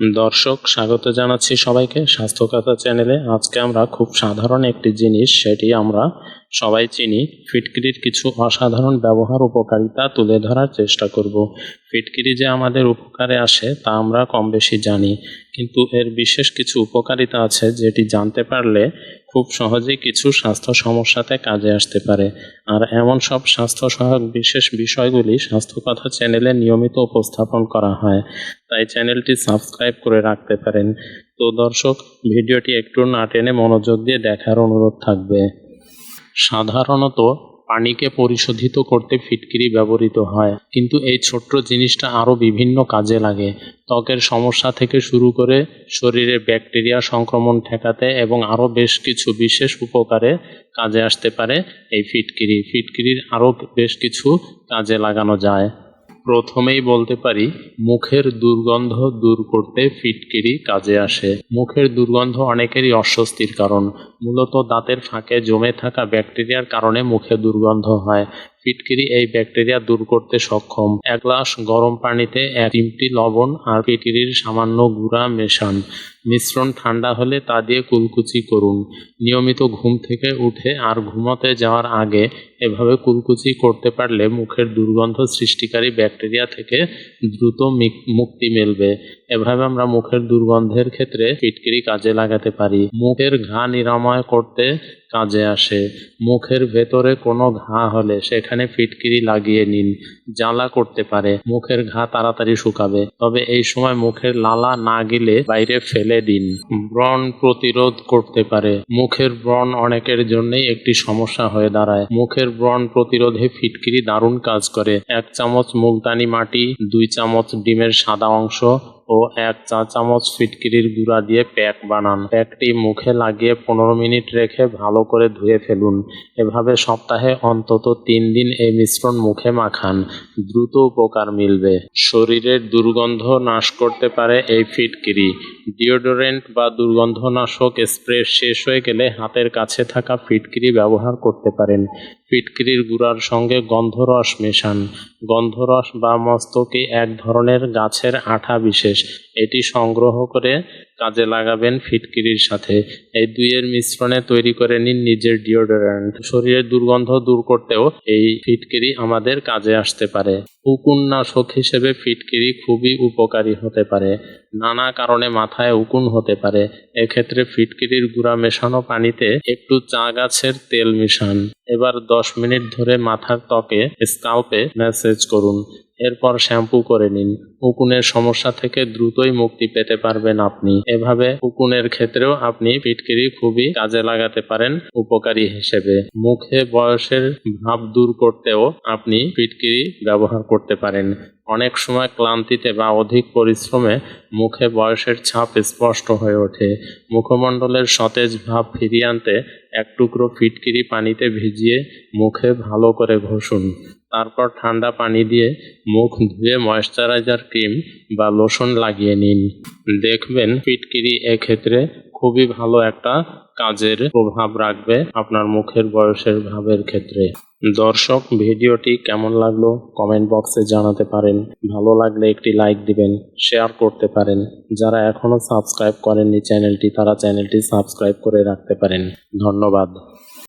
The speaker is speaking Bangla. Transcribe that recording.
দর্শক, স্বাগত জানাচ্ছি সবাইকে স্বাস্থ্যকথা চ্যানেলে। আজকে আমরা খুব সাধারণ একটি জিনিস, সেটি আমরা সবাই চিনি। ফিটকিরির কিছু অসাধারণ ব্যবহার উপকারিতা তুলে ধরার চেষ্টা করব। ফিটকিরি যে আমাদের উপকারে আসে, তা আমরা কম বেশি জানি। কিন্তু এর বিশেষ কিছু উপকারিতা আছে, যেটি জানতে পারলে খুব সহজেই কিছু স্বাস্থ্য সমস্যাতে কাজে আসতে পারে। আর এমন সব স্বাস্থ্য সহায়ক বিশেষ বিষয়গুলি স্বাস্থ্য কথা চ্যানেলে নিয়মিত উপস্থাপন করা হয়। তাই চ্যানেলটি সাবস্ক্রাইব করে রাখতে পারেন। তো দর্শক, ভিডিওটি একটু না টেনে মনোযোগ দিয়ে দেখার অনুরোধ থাকবে। সাধারণত পানিকে পরিশোধিত করতে ফিটকিরি ব্যবহৃত হয়। কিন্তু এই ছোট্ট জিনিসটা আরও বিভিন্ন কাজে লাগে। ত্বকের সমস্যা থেকে শুরু করে শরীরে ব্যাকটেরিয়া সংক্রমণ ঠেকাতে এবং আরও বেশ কিছু বিশেষ উপকারে কাজে আসতে পারে এই ফিটকিরি। ফিটকিরির আরও বেশ কিছু কাজে লাগানো যায়। প্রথমেই বলতে পারি, মুখের দুর্গন্ধ দূর করতে ফিটকিরি কাজে আসে। মুখের দুর্গন্ধ অনেকেরই অস্বস্তির কারণ। মূলত দাঁতের ফাঁকে জমে থাকা ব্যাকটেরিয়ার কারণে মুখে দুর্গন্ধ হয়। ফিটকিরি এই ব্যাকটেরিয়া দূর করতে সক্ষম। এক গ্লাস গরম পানিতে এক চিমটি লবণ আর ফিটকিরির সামান্য গুঁড়া মেশান। মিশ্রণ ঠান্ডা হলে তা দিয়ে কুলকুচি করুন। নিয়মিত ঘুম থেকে উঠে আর ঘুমোতে যাওয়ার আগে এভাবে কুলকুচি করতে পারলে মুখের দুর্গন্ধ সৃষ্টিকারী ব্যাকটেরিয়া থেকে দ্রুত মুক্তি মিলবে। এভাবে আমরা মুখের দুর্গন্ধের ক্ষেত্রে ফিটকিরি কাজে লাগাতে পারি। মুখের ঘা নিরাময় করতে কাজে আসে। মুখের ভেতরে কোনো ঘা হলে সেখানে ফিটকিরি লাগিয়ে নিন। জ্বালা করতে পারে। মুখের ঘা তাড়াতাড়ি শুকাবে। তবে এই সময় মুখের লালা না গেলে বাইরে ফেলে দিন। ব্রণ প্রতিরোধ করতে পারে। মুখের ব্রণ অনেকের জন্যই একটি সমস্যা হয়ে দাঁড়ায়। মুখের ব্রণ প্রতিরোধে ফিটকিরি দারুণ কাজ করে। এক চামচ মুলতানি মাটি, দুই চামচ ডিমের সাদা অংশ ও এক চা চামচ ফিটকিরির গুঁড়া দিয়ে প্যাক বানান। প্যাকটি মুখে লাগিয়ে পনেরো মিনিট রেখে ভালো করে ধুয়ে ফেলুন। এভাবে সপ্তাহে অন্তত তিন দিন এই মিশ্রণ মুখে মাখান। দ্রুত উপকার মিলবে। শরীরের দুর্গন্ধ নাশ করতে পারে এই ফিটকিরি। ডিওডোরেন্ট বা দুর্গন্ধনাশক স্প্রে শেষ হয়ে গেলে হাতের কাছে থাকা ফিটকিরি ব্যবহার করতে পারেন। ফিটকিরির গুড়ার সঙ্গে গন্ধরস মেশান। গন্ধরস বা মস্তকে এক ধরনের গাছের আঠা বিশেষ। এটি সংগ্রহ করে কাজে লাগাবেন ফিটকিরির সাথে। এই দুইয়ের মিশ্রণে তৈরি করে নিন নিজের ডিওডোরেন্ট শরীরের দুর্গন্ধ দূর করতেও এই ফিটকিরি আমাদের কাজে আসতে পারে। উকুননাশক হিসেবে ফিটকিরি খুবই উপকারী হতে পারে। নানা কারণে মাথায় উকুন হতে পারে। এক্ষেত্রে ফিটকিরির গুঁড়া মেশানো পানিতে একটু চা গাছের তেল মিশান। এবার দশ মিনিট ধরে মাথার ত্বকে স্কাল্পে ম্যাসেজ করুন। এরপর শ্যাম্পু করে নিন। উকুনের সমস্যা থেকে দ্রুতই মুক্তি পেতে পারবেন আপনি। এভাবে উকুনের ক্ষেত্রেও আপনি পিটকিরি খুবই কাজে লাগাতে পারেন উপকারী হিসেবে। মুখে বয়সের ভাব দূর করতেও আপনি পিটকিরি ব্যবহার করতে পারেন। অনেক সময় ক্লান্তিতে বা অধিক পরিশ্রমে মুখে বয়সের ছাপ স্পষ্ট হয়ে ওঠে। মুখমণ্ডলের সতেজ ভাব ফিরিয়ে আনতে এক টুকরো ফিটকিরি পানিতে ভিজিয়ে মুখে ভালো করে ঘষুন। তারপর ঠান্ডা পানি দিয়ে মুখ ধুয়ে ময়শ্চারাইজার ক্রিম বা লোশন লাগিয়ে নিন। দেখবেন ফিটকিরি এক্ষেত্রে খুবই ভালো একটা কাজের প্রভাব রাখবে আপনার মুখের বয়সের ভাবের ক্ষেত্রে। দর্শক, ভিডিওটি কেমন লাগল কমেন্ট বক্সে জানাতে পারেন। ভালো লাগলে একটি লাইক দিবেন, শেয়ার করতে পারেন। যারা এখনও সাবস্ক্রাইব করেননি চ্যানেলটি, তারা চ্যানেলটি সাবস্ক্রাইব করে রাখতে পারেন। ধন্যবাদ।